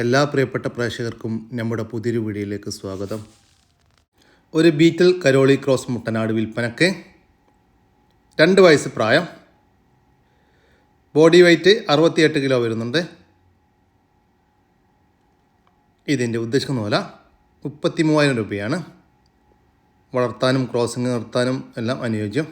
എല്ലാ പ്രിയപ്പെട്ട പ്രേക്ഷകർക്കും നമ്മുടെ പുതിയൊരു വീഡിയോയിലേക്ക് സ്വാഗതം. ഒരു ബീറ്റൽ കരോളി ക്രോസ് മുട്ടനാട് വിൽപ്പനക്ക് രണ്ട് വയസ്സ് പ്രായം. ബോഡി വെയ്റ്റ് അറുപത്തിയെട്ട് കിലോ വരുന്നുണ്ട്. ഇതിന്റെ ഉദ്ദേശിക്കുന്ന വില മുപ്പത്തി മൂവായിരം രൂപയാണ്. വളർത്താനും ക്രോസിംഗ് നിർത്താനും എല്ലാം അനുയോജ്യം.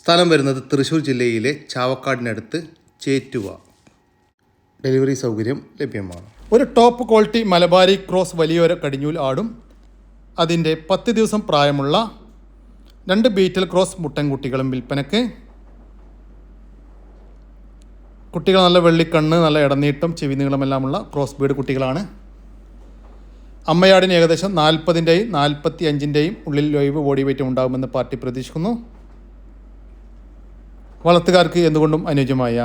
സ്ഥലം വരുന്നത് തൃശ്ശൂർ ജില്ലയിലെ ചാവക്കാടിനടുത്ത് ചേറ്റുവ. ഡെലിവറി സൗകര്യം ലഭ്യമാണ്. ഒരു ടോപ്പ് ക്വാളിറ്റി മലബാരി ക്രോസ് വലിയൊരു കടിഞ്ഞൂൽ ആടും. അതിന്റെ പത്ത് ദിവസം പ്രായമുള്ള രണ്ട് ബീറ്റൽ ക്രോസ് മുട്ടൻകുട്ടികളും വിൽപ്പനക്ക് കുട്ടികൾ നല്ല വെള്ളിക്കണ്ണ് നല്ല ഇടനീട്ടം ചെവി നീളമെല്ലാമുള്ള ക്രോസ് ബീഡ് കുട്ടികളാണ്. അമ്മയാടിന് ഏകദേശം നാൽപ്പതിന്റെയും നാൽപ്പത്തി അഞ്ചിന്റെയും ഉള്ളിൽ ലൈവ് ബോഡി വെയിറ്റ് ഉണ്ടാകുമെന്ന് പാർട്ടി പ്രതീക്ഷിക്കുന്നു. വളർത്തുകാർക്ക് എന്തുകൊണ്ടും അനുയോജ്യമായ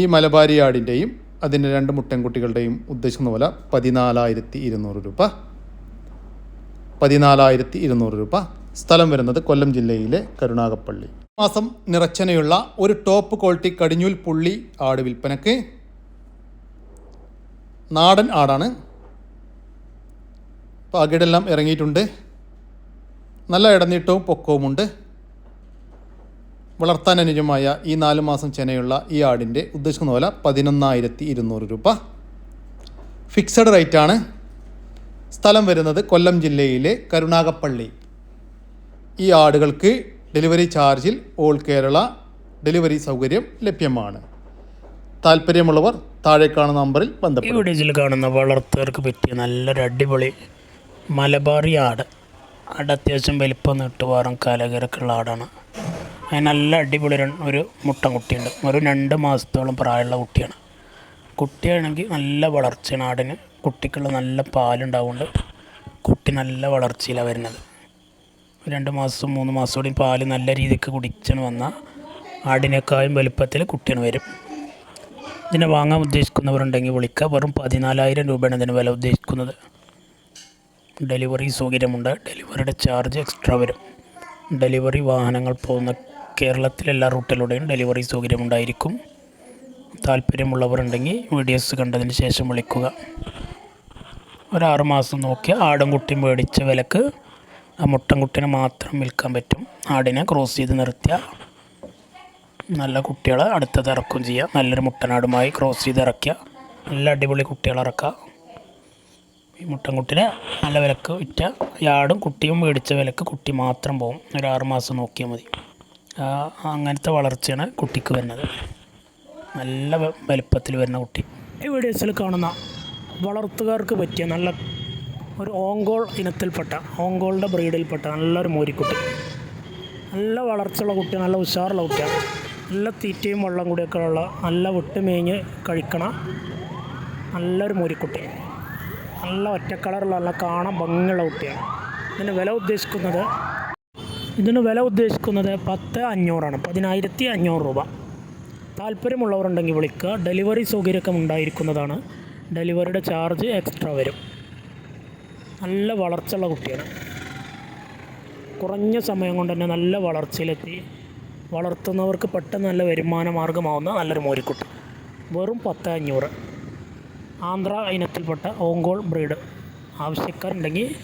ഈ മലബാരി ആടിന്റെയും അതിന്റെ രണ്ട് മുട്ടൻകുട്ടികളുടെയും ഉദ്ദേശിക്കുന്ന പോലെ പതിനാലായിരത്തി ഇരുന്നൂറ് രൂപ. പതിനാലായിരത്തി ഇരുന്നൂറ് രൂപ. സ്ഥലം വരുന്നത് കൊല്ലം ജില്ലയിലെ കരുണാകപ്പള്ളി മാസം നിറച്ചനയുള്ള ഒരു ടോപ്പ് ക്വാളിറ്റി കടിഞ്ഞൂൽ പുള്ളി ആട് വിൽപ്പനക്ക്. നാടൻ ആടാണ്. പാകിടെല്ലാം ഇറങ്ങിയിട്ടുണ്ട്. നല്ല ഇടനീട്ടവും പൊക്കവുമുണ്ട്. വളർത്താൻ അനുജമായ ഈ നാല് മാസം ചെനയുള്ള ഈ ആടിന്റെ ഉദ്ദേശിക്കുന്ന വില പതിനൊന്നായിരത്തി ഇരുന്നൂറ് രൂപ ഫിക്സഡ് റേറ്റാണ് സ്ഥലം വരുന്നത് കൊല്ലം ജില്ലയിലെ കരുണാകപ്പള്ളി ഈ ആടുകൾക്ക് ഡെലിവറി ചാർജിൽ ഓൾ കേരള ഡെലിവറി സൗകര്യം ലഭ്യമാണ്. താല്പര്യമുള്ളവർ താഴെ കാണുന്ന നമ്പറിൽ ഈ ബന്ധപ്പെടും വീഡിയോയിൽ കാണുന്ന വളർത്തുകാർക്ക് പറ്റിയ നല്ലൊരു അടിപൊളി മലബാറി ആട്. ആട് അത്യാവശ്യം വലിപ്പം നീട്ടുവാറും കലകരക്കുള്ള ആടാണ്. അതിന് നല്ല അടിപൊളി ഒരു ഒരു മുട്ടൻകുട്ടിയുണ്ട് ഒരു രണ്ട് മാസത്തോളം പ്രായമുള്ള കുട്ടിയാണ്. കുട്ടിയാണെങ്കിൽ നല്ല വളർച്ചയാണ് ആടിന് കുട്ടിക്കുള്ള നല്ല പാലുണ്ടാവുന്നുണ്ട്. കുട്ടി നല്ല വളർച്ചയിലാണ് വരുന്നത്. രണ്ട് മാസം മൂന്ന് മാസത്തോടെ പാൽ നല്ല രീതിക്ക് കുടിച്ചാണ് വന്നാൽ ആടിനേക്കാളും വലുപ്പത്തിൽ കുട്ടിയാണ് വരും. ഇതിനെ വാങ്ങാൻ ഉദ്ദേശിക്കുന്നവരുണ്ടെങ്കിൽ വിളിക്കുക. വെറും പതിനാലായിരം രൂപയാണ് ഇതിന് വില ഉദ്ദേശിക്കുന്നത്. ഡെലിവറി സൗകര്യമുണ്ട്. ഡെലിവറിയുടെ ചാർജ് എക്സ്ട്രാ വരും. ഡെലിവറി വാഹനങ്ങൾ പോകുന്ന കേരളത്തിലെ എല്ലാ റൂട്ടിലൂടെയും ഡെലിവറി സൗകര്യമുണ്ടായിരിക്കും. താല്പര്യമുള്ളവരുണ്ടെങ്കിൽ വീഡിയോസ് കണ്ടതിന് ശേഷം വിളിക്കുക. ഒരു ആറ് മാസം നോക്കി ആടും കുട്ടി മേടിച്ച വിലക്ക് ആ മുട്ടൻകുട്ടിനെ മാത്രം വിൽക്കാൻ പറ്റും. ആടിനെ ക്രോസ് ചെയ്ത് നിർത്തിയ നല്ല കുട്ടികളെ അടുത്തത് ഇറക്കുകയും ചെയ്യുക നല്ലൊരു മുട്ടനാടുമായി ക്രോസ് ചെയ്ത് ഇറക്കുക നല്ല അടിപൊളി കുട്ടികളെ ഇറക്കുക ഈ മുട്ടൻകുട്ടിനെ നല്ല വിലക്ക് വിറ്റ. ഈ ആടും കുട്ടിയും മേടിച്ച വിലക്ക് കുട്ടി മാത്രം പോകും ഒരു ആറ് മാസം നോക്കിയാൽ മതി. അങ്ങനത്തെ വളർച്ചയാണ് കുട്ടിക്ക് വരുന്നത്. നല്ല വലുപ്പത്തിൽ വരുന്ന കുട്ടി. ഈ വീഡിയോസിൽ കാണുന്ന വളർത്തുകാർക്ക് പറ്റിയ നല്ല ഒരു ഓങ്കോൾ ഇനത്തിൽപ്പെട്ട ഓങ്കോളിന്റെ ബ്രീഡിൽപ്പെട്ട നല്ലൊരു മോരിക്കുട്ടി. നല്ല വളർച്ചയുള്ള കുട്ടി നല്ല ഉഷാറുള്ള കുട്ടിയാണ്. നല്ല തീറ്റയും വെള്ളം കൂടിയൊക്കെ ഉള്ള നല്ല വിട്ടുമേഞ്ഞ് കഴിക്കണ നല്ലൊരു മോരിക്കുട്ടി. നല്ല ഒറ്റ കളറുള്ള നല്ല കാണാൻ ഭംഗിയുള്ള കുട്ടിയാണ്. ഇതിന് വില ഉദ്ദേശിക്കുന്നത് ഇതിന് വില ഉദ്ദേശിക്കുന്നത് പത്ത് അഞ്ഞൂറാണ്. പതിനായിരത്തി അഞ്ഞൂറ് രൂപ. താല്പര്യമുള്ളവരുണ്ടെങ്കിൽ വിളിക്കുക. ഡെലിവറി സൗകര്യമൊക്കെ ഉണ്ടായിരിക്കുന്നതാണ്. ഡെലിവറിയുടെ ചാർജ് എക്സ്ട്രാ വരും. നല്ല വളർച്ചയുള്ള കുട്ടിയാണ്. കുറഞ്ഞ സമയം കൊണ്ട് തന്നെ നല്ല വളർച്ചയിലെത്തി. വളർത്തുന്നവർക്ക് പെട്ടെന്ന് നല്ല വരുമാന മാർഗമാവുന്ന നല്ലൊരു മോരിക്കുട്ടി. വെറും പത്ത് അഞ്ഞൂറ്. ആന്ധ്ര ഇനത്തിൽപ്പെട്ട ഓങ്കോൾ ബ്രീഡ്. ആവശ്യക്കാരുണ്ടെങ്കിൽ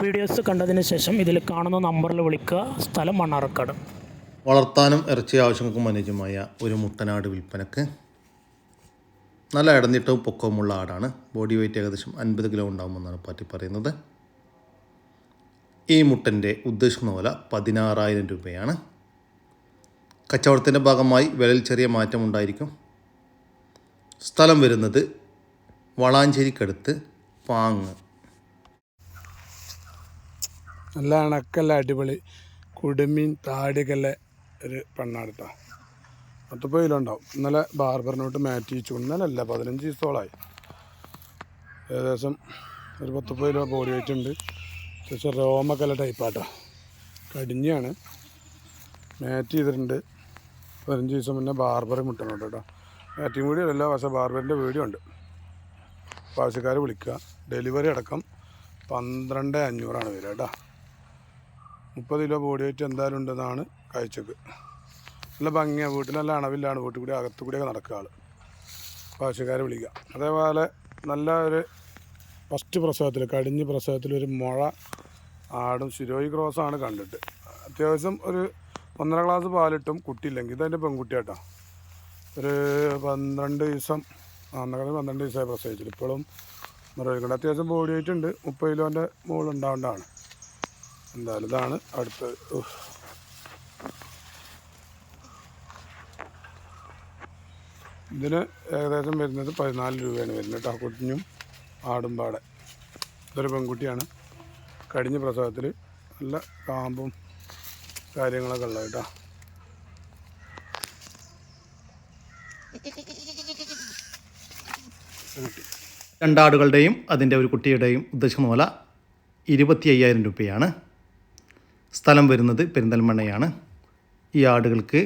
വീഡിയോസ് കണ്ടതിന് ശേഷം ഇതിൽ കാണുന്ന നമ്പറിൽ വിളിക്കുക. സ്ഥലം മണ്ണാർക്കാട്. വളർത്താനും ഇറച്ചി ആവശ്യങ്ങൾക്കും അനുയോജ്യമായ ഒരു മുട്ടനാട് വിൽപ്പനക്ക് നല്ല ഇടനീട്ടവും പൊക്കവുമുള്ള ആടാണ്. ബോഡി വെയിറ്റ് ഏകദേശം അൻപത് കിലോ ഉണ്ടാകുമെന്നാണ് പാറ്റി പറയുന്നത്. ഈ മുട്ടന്റെ ഉദ്ദേശിക്കുന്ന വില പതിനാറായിരം രൂപയാണ്. കച്ചവടത്തിന്റെ ഭാഗമായി വിലയിൽ ചെറിയ മാറ്റമുണ്ടായിരിക്കും സ്ഥലം വരുന്നത് വളാഞ്ചേരിക്കടുത്ത് പാങ്ങ് നല്ല അണക്കല്ല അടിപൊളി. കുടുമീൻ താടികല്ല ഒരു പെണ്ണാണ് കേട്ടോ പത്ത് കിലോ ഉണ്ടാവും. ഇന്നലെ ബാർബറിനോട്ട് മാറ്റി വെച്ചു. ഇന്നലെ അല്ല പതിനഞ്ച് ദിവസത്തോളമായി ഏകദേശം ഒരു പത്ത് കിലോ ബോഡി ആയിട്ടുണ്ട് ഉണ്ട്. പക്ഷേ രോമൊക്കെ ഉള്ള ടൈപ്പാട്ടോ കടിഞ്ഞാണ്. മാറ്റ് ചെയ്തിട്ടുണ്ട്. പതിനഞ്ച് ദിവസം മുന്നേ ബാർബറി മുട്ടണോട്ടോ കേട്ടോ മാറ്റിങ് വീഡിയോ അല്ല ബാർബറിന്റെ വീഡിയോ ഉണ്ട്. ആവശ്യക്കാർ വിളിക്കുക. ഡെലിവറി അടക്കം പന്ത്രണ്ട് അഞ്ഞൂറാണ് വരിക കേട്ടോ മുപ്പത് കിലോ ബോഡി വെയിറ്റ് എന്തായാലും ഉണ്ടെന്നാണ് കാഴ്ചക്ക്. നല്ല ഭംഗിയാണ് വീട്ടിൽ നല്ല അണവില്ലാണ് വീട്ടിൽ കൂടി അകത്തു കൂടിയൊക്കെ നടക്കുക ആൾ ആവശ്യക്കാരെ വിളിക്കുക. അതേപോലെ നല്ല ഒരു ഫസ്റ്റ് പ്രസവത്തിൽ കടിഞ്ഞ് പ്രസവത്തിൽ ഒരു മുഴ ആടും ശിരോയി ക്രോസാണ് കണ്ടിട്ട്. അത്യാവശ്യം ഒരു ഒന്നര ഗ്ലാസ് പാലിട്ടും കുട്ടിയില്ലെങ്കിൽ ഇതെന്റെ പെൺകുട്ടിയാട്ടോ. ഒരു പന്ത്രണ്ട് ദിവസം ഒന്നര പന്ത്രണ്ട് ദിവസമായി പ്രസവിച്ചിട്ട്. ഇപ്പോഴും അത്യാവശ്യം ബോഡി വെയിറ്റ് ഉണ്ട്. മുപ്പത് കിലോന്റെ മുകളിൽ ഉണ്ടാവേണ്ടതാണ്. എന്തായാലും ഇതാണ് അടുത്ത. ഇതിന് ഏകദേശം വരുന്നത് പതിനാല് രൂപയാണ് വരുന്നത് കേട്ടോ കുഞ്ഞും ആടും പാടെ. ഇതൊരു പെൺകുട്ടിയാണ്. കഴിഞ്ഞ പ്രസവത്തിൽ നല്ല കാമ്പും കാര്യങ്ങളൊക്കെ ഉള്ളത് കുട്ടി. രണ്ടാടുകളുടെയും അതിന്റെ ഒരു കുട്ടിയുടെയും ഉദ്ദേശം മൂല ഇരുപത്തി അയ്യായിരം രൂപയാണ്. സ്ഥലം വരുന്നത് പെരിന്തൽമണ്ണയാണ്. ഈ ആടുകൾക്ക്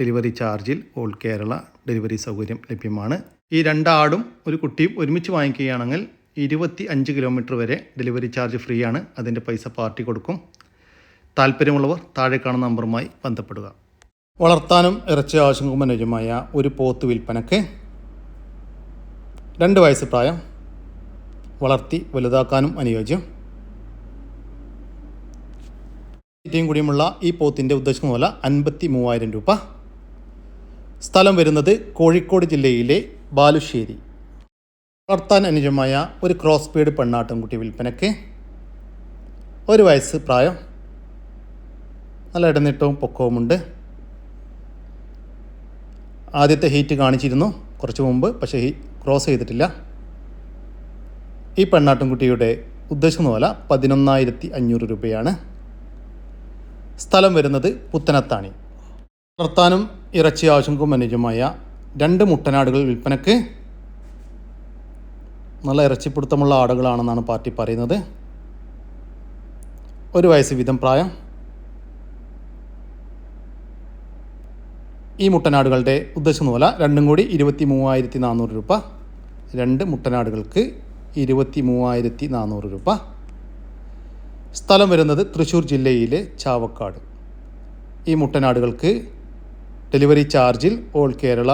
ഡെലിവറി ചാർജിൽ ഓൾ കേരള ഡെലിവറി സൗകര്യം ലഭ്യമാണ്. ഈ രണ്ടാടും ഒരു കുട്ടിയും ഒരുമിച്ച് വാങ്ങിക്കുകയാണെങ്കിൽ ഇരുപത്തി അഞ്ച് കിലോമീറ്റർ വരെ ഡെലിവറി ചാർജ് ഫ്രീ ആണ് അതിന്റെ പൈസ പാർട്ടി കൊടുക്കും. താല്പര്യമുള്ളവർ താഴെ കാണുന്ന നമ്പറുമായി ബന്ധപ്പെടുക. വളർത്താനും ഇറച്ചി ആവശ്യങ്ങൾക്കും അനുജമായ ഒരു പോത്ത് വിൽപ്പനക്ക് രണ്ട് വയസ്സ് പ്രായം വളർത്തി വലുതാക്കാനും അനുയോജ്യം. തീറ്റയും കൂടിയുമുള്ള ഈ പോത്തിന്റെ ഉദ്ദേശിക്കുന്ന പോലെ അൻപത്തി മൂവായിരം രൂപ. സ്ഥലം വരുന്നത് കോഴിക്കോട് ജില്ലയിലെ ബാലുശ്ശേരി. വളർത്താൻ അനുജമായ ഒരു ക്രോസ് ബീഡ് പെണ്ണാട്ടുംകുട്ടി വിൽപ്പനയ്ക്ക് ഒരു വയസ്സ് പ്രായം. നല്ല ഇടനീട്ടവും പൊക്കവുമുണ്ട്. ആദ്യത്തെ ഹീറ്റ് കാണിച്ചിരുന്നു കുറച്ച് മുമ്പ് പക്ഷേ ഹീ ക്രോസ് ചെയ്തിട്ടില്ല. ഈ പെണ്ണാട്ടുംകുട്ടിയുടെ ഉദ്ദേശിക്കുന്ന പോലെ പതിനൊന്നായിരത്തി അഞ്ഞൂറ് രൂപയാണ്. സ്ഥലം വരുന്നത് പുത്തനത്താണി. വളർത്താനും ഇറച്ചി ആവശ്യങ്ങൾക്കും അനുജമായ രണ്ട് മുട്ടനാടുകൾ വിൽപ്പനക്ക് നല്ല ഇറച്ചിപ്പിടുത്തമുള്ള ആടുകളാണെന്നാണ് പാർട്ടി പറയുന്നത്. ഒരു വയസ്സ് വീതം പ്രായം. ഈ മുട്ടനാടുകളുടെ ഉദ്ദേശം പോലെ രണ്ടും കൂടി ഇരുപത്തി മൂവായിരത്തി നാനൂറ് രൂപ. രണ്ട് മുട്ടനാടുകൾക്ക് ഇരുപത്തി മൂവായിരത്തി നാനൂറ് രൂപ. സ്ഥലം വരുന്നത് തൃശ്ശൂർ ജില്ലയിലെ ചാവക്കാട്. ഈ മുട്ടനാടുകൾക്ക് ഡെലിവറി ചാർജിൽ ഓൾ കേരള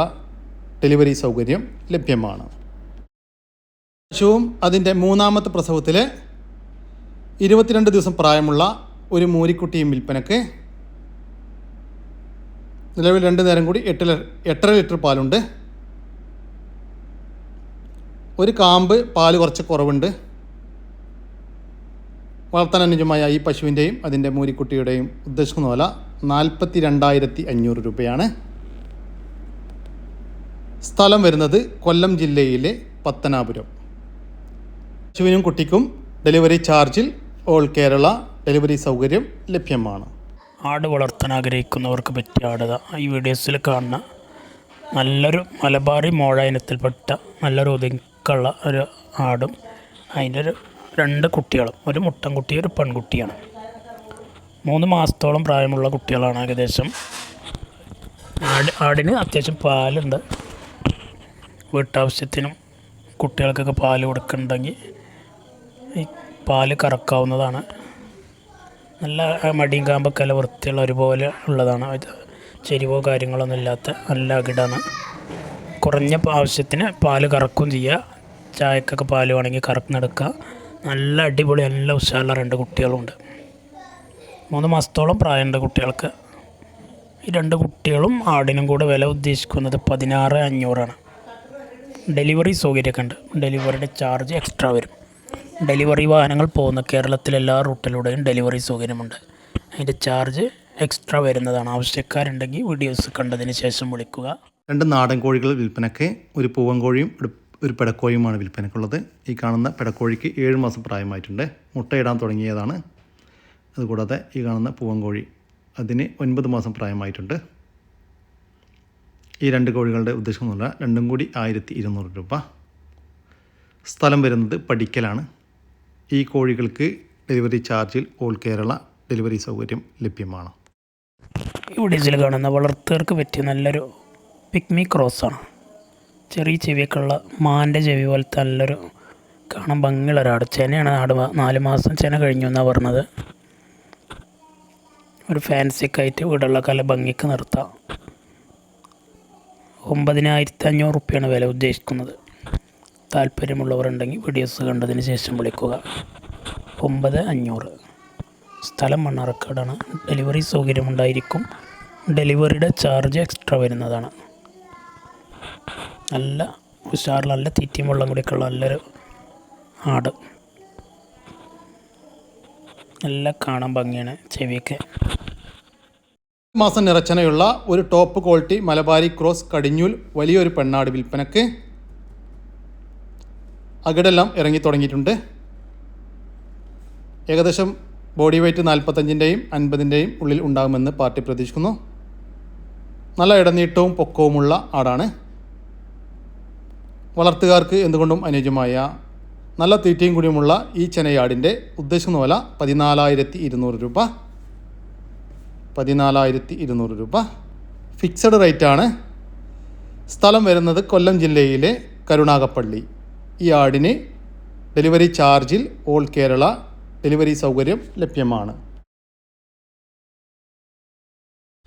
ഡെലിവറി സൗകര്യം ലഭ്യമാണ്. പശുവും അതിന്റെ മൂന്നാമത്തെ പ്രസവത്തിൽ ഇരുപത്തിരണ്ട് ദിവസം പ്രായമുള്ള ഒരു മൂരിക്കുട്ടിയും വിൽപ്പനക്ക് നിലവിൽ രണ്ട് നേരം കൂടി എട്ട് എട്ടര ലിറ്റർ പാലുണ്ട്. ഒരു കാമ്പ് പാൽ കുറച്ച് കുറവുണ്ട്. വളർത്താൻ അനുയോജ്യമായ ഈ പശുവിന്റെയും അതിന്റെ മൂരിക്കുട്ടിയുടെയും ഉദ്ദേശിക്കുന്ന വില നാൽപ്പത്തി രണ്ടായിരത്തി അഞ്ഞൂറ് രൂപയാണ്. സ്ഥലം വരുന്നത് കൊല്ലം ജില്ലയിലെ പത്തനാപുരം. പശുവിനും കുട്ടിക്കും ഡെലിവറി ചാർജിൽ ഓൾ കേരള ഡെലിവറി സൗകര്യം ലഭ്യമാണ്. ആട് വളർത്താൻ ആഗ്രഹിക്കുന്നവർക്ക് പറ്റിയ ആടുക ഈ വീഡിയോസിൽ കാണുന്ന നല്ലൊരു മലബാറി മോഴ ഇനത്തിൽപ്പെട്ട നല്ലൊരു ഒതുക്കുള്ള ഒരു ആടും അതിന്റെ ഒരു രണ്ട് കുട്ടികളും ഒരു മുട്ടൻകുട്ടി ഒരു പെൺകുട്ടിയാണ്. മൂന്ന് മാസത്തോളം പ്രായമുള്ള കുട്ടികളാണ് ഏകദേശം. ആട് ആടിന് അത്യാവശ്യം പാലുണ്ട്. വീട്ടാവശ്യത്തിനും കുട്ടികൾക്കൊക്കെ പാൽ കൊടുക്കുന്നുണ്ടെങ്കിൽ ഈ പാൽ കറക്കാവുന്നതാണ്. നല്ല മടിയും കാമ്പൊക്കെ നല്ല വൃത്തിയുള്ള ഒരുപോലെ ഉള്ളതാണ്. ചെരിവോ കാര്യങ്ങളൊന്നും ഇല്ലാത്ത നല്ല അകിടാണ്. കുറഞ്ഞ ആവശ്യത്തിന് പാൽ കറക്കും ചെയ്യുക ചായക്കൊക്കെ പാൽ വേണമെങ്കിൽ കറക്കുന്നെടുക്കുക നല്ല അടിപൊളി നല്ല ഉഷാറുള്ള രണ്ട് കുട്ടികളുണ്ട്. മൂന്ന് മാസത്തോളം പ്രായമുണ്ട് കുട്ടികൾക്ക്. ഈ രണ്ട് കുട്ടികളും ആടിനും കൂടെ വില ഉദ്ദേശിക്കുന്നത് പതിനാറ് അഞ്ഞൂറാണ്. ഡെലിവറി സൗകര്യമൊക്കെ ഉണ്ട് ഡെലിവറിയുടെ ചാർജ് എക്സ്ട്രാ വരും. ഡെലിവറി വാഹനങ്ങൾ പോകുന്ന കേരളത്തിലെ എല്ലാ റൂട്ടിലൂടെയും ഡെലിവറി സൗകര്യമുണ്ട്. അതിന്റെ ചാർജ് എക്സ്ട്രാ വരുന്നതാണ്. ആവശ്യക്കാരുണ്ടെങ്കിൽ വീഡിയോസ് കണ്ടതിന് ശേഷം വിളിക്കുക. രണ്ട് നാടൻ കോഴികൾ വിൽപ്പനയ്ക്ക് ഒരു പൂവൻ കോഴിയും ഒരു- പെടക്കോഴിയുമാണ് വിൽപ്പനക്കുള്ളത് ഈ കാണുന്ന പെടക്കോഴിക്ക് ഏഴ് മാസം പ്രായമായിട്ടുണ്ട്. മുട്ടയിടാൻ തുടങ്ങിയതാണ്. അതുകൂടാതെ ഈ കാണുന്ന പൂവൻ കോഴി അതിന് ഒൻപത് മാസം പ്രായമായിട്ടുണ്ട്. ഈ രണ്ട് കോഴികളുടെ ഉദ്ദേശം എന്ന് പറഞ്ഞാൽ രണ്ടും കൂടി ആയിരത്തി ഇരുന്നൂറ് രൂപ. സ്ഥലം വരുന്നത് പഠിക്കലാണ് ഈ കോഴികൾക്ക് ഡെലിവറി ചാർജിൽ ഓൾ കേരള ഡെലിവറി സൗകര്യം ലഭ്യമാണ്. ഇവിടെ ഇതിൽ കാണുന്ന വളർത്തുകാർക്ക് പറ്റിയ നല്ലൊരു പിക്മി ക്രോസാണ് ചെറിയ ചെവിയൊക്കെയുള്ള മാന്റെ ചെവി പോലത്തെ നല്ലൊരു കാണാൻ ഭംഗിയുള്ള ഒരാട് ചെനയാണ് ആട് നാല് മാസം ചെന കഴിഞ്ഞു എന്നാണ് പറഞ്ഞത്. ഒരു ഫാൻസിയൊക്കെ ആയിട്ട് വീടുള്ള കല ഭംഗിക്ക് നിർത്താം. ഒമ്പതിനായിരത്തി അഞ്ഞൂറ് റുപ്യാണ് വില ഉദ്ദേശിക്കുന്നത്. താല്പര്യമുള്ളവർ ഉണ്ടെങ്കിൽ വീഡിയോസ് കണ്ടതിന് ശേഷം വിളിക്കുക. ഒമ്പത് അഞ്ഞൂറ്. സ്ഥലം മണ്ണാർക്കാടാണ്. ഡെലിവറി സൗകര്യമുണ്ടായിരിക്കും. ഡെലിവറിയുടെ ചാർജ് എക്സ്ട്രാ വരുന്നതാണ്. നല്ല ഉഷാറിൽ നല്ല തീറ്റയും വെള്ളം കൂടിയൊക്കെയുള്ള നല്ലൊരു ആട്. നല്ല കാണാൻ ഭംഗിയാണ് ചെവിയൊക്കെ. മാസം നിറച്ചനയുള്ള ഒരു ടോപ്പ് ക്വാളിറ്റി മലബാരി ക്രോസ് കടിഞ്ഞൂൽ വലിയൊരു പെണ്ണാട് വിൽപ്പനക്ക് അകിടെല്ലാം ഇറങ്ങി തുടങ്ങിയിട്ടുണ്ട്. ഏകദേശം ബോഡി വെയ്റ്റ് നാൽപ്പത്തഞ്ചിന്റെയും അൻപതിന്റെയും ഉള്ളിൽ ഉണ്ടാകുമെന്ന് പാർട്ടി പ്രതീക്ഷിക്കുന്നു. നല്ല ഇടനീട്ടവും പൊക്കവുമുള്ള ആടാണ്. വളർത്തുകാർക്ക് എന്തുകൊണ്ടും അനുയോജ്യമായ നല്ല തീറ്റയും കൂടിയുമുള്ള ഈ ചെനയാടിന്റെ ഉദ്ദേശിക്കുന്ന വില പതിനാലായിരത്തി ഇരുന്നൂറ് രൂപ. പതിനാലായിരത്തി ഇരുന്നൂറ് രൂപ. ഫിക്സഡ് റേറ്റാണ്. സ്ഥലം വരുന്നത് കൊല്ലം ജില്ലയിലെ കരുണാകപ്പള്ളി ഈ ആടിന് ഡെലിവറി ചാർജിൽ ഓൾ കേരള ഡെലിവറി സൗകര്യം ലഭ്യമാണ്.